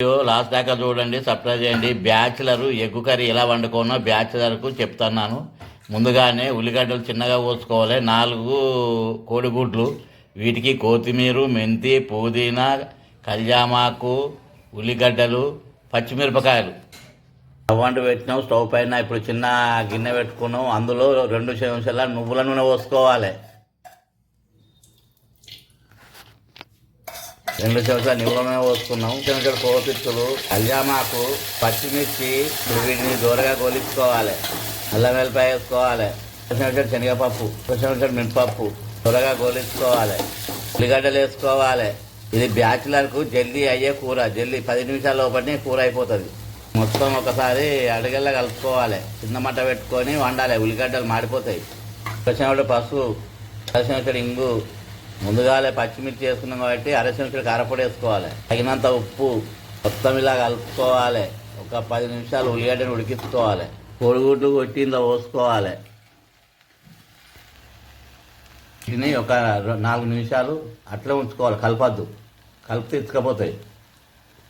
Video last దాకా చూడండి subscribe చేయండి. బ్యాచిలర్ ఎగ్గు కర్రీ ఎలా వండుకోనో బ్యాచిలర్కు చెప్తున్నాను. ముందుగానే ఉల్లిగడ్డలు చిన్నగా కోసుకోవాలి. నాలుగు కోడిగుడ్లు వీటికి కొత్తిమీర మెంతి పుదీనా కల్జామాకు ఉల్లిగడ్డలు పచ్చిమిరపకాయలు. వంట పెట్టినాం స్టవ్ పైన ఇప్పుడు చిన్న గిన్నె పెట్టుకున్నాం. అందులో రెండు చెంచాల నువ్వుల నూనె పోసుకోవాలి. రెండు చెంచాల నువ్వుల పోసుకున్నాం. చెంచాల కోపిత్తులు అల్జామాకు పచ్చిమిర్చి వీటిని దూరగా గోలించుకోవాలి. అల్లం వెల్లిపాయ వేసుకోవాలి. ఒక చెంచాడు శనగపప్పు ఒక చెంచాడు మినపప్పు త్వరగా గోలించుకోవాలి. ఉల్లిగడ్డలు వేసుకోవాలి. ఇది బ్యాచిలర్కు జల్దీ అయ్యే కూర. జల్దీ పది నిమిషాల లోపలనే కూర అయిపోతుంది. మొత్తం ఒకసారి అడగల్లా కలుపుకోవాలి. చిన్న మంట పెట్టుకొని వండాలి. ఉల్లిగడ్డలు మాడిపోతాయి. పచ్చిమిరపకాయ పసుపు అరసిమిరపకాయ ఇంగు ముందుగాలే పచ్చిమిర్చి వేసుకున్నాం కాబట్టి అరసిమిరపకాయ కారపొడి వేసుకోవాలి. తగినంత ఉప్పు మొత్తం ఇలా కలుపుకోవాలి. ఒక పది నిమిషాలు ఉల్లిగడ్డను ఉడికించుకోవాలి. కోడిగుడ్లు కొట్టిందో పోసుకోవాలి. తిని ఒక నాలుగు నిమిషాలు అట్లే ఉంచుకోవాలి. కలపద్దు. కలిపితే ఇసుకపోతాయి.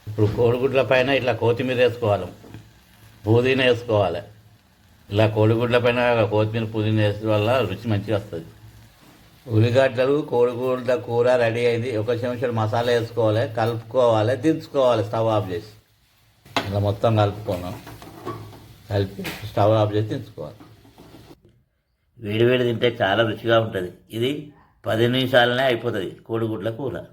ఇప్పుడు కోడిగుడ్ల పైన ఇట్లా కొత్తిమీర వేసుకోవాలి. పుదీనా వేసుకోవాలి. ఇలా కోడిగుడ్ల పైన కొత్తిమీర పుదీనా వేసిన వల్ల రుచి మంచిగా వస్తుంది. ఉల్లిగడ్డలు కోడిగుడ్ల కూర రెడీ అయింది. ఒక చెంచాడు మసాలా వేసుకోవాలి కలుపుకోవాలి దించుకోవాలి స్టవ్ ఆఫ్ చేసి. ఇలా మొత్తం కలుపుకున్నాం. కలిపి స్టవ్ ఆఫ్ చేసి దించుకోవాలి. వేడివేడి తింటే చాలా రుచిగా ఉంటుంది. ఇది పది నిమిషాలనే అయిపోతుంది కోడిగుడ్ల కూర.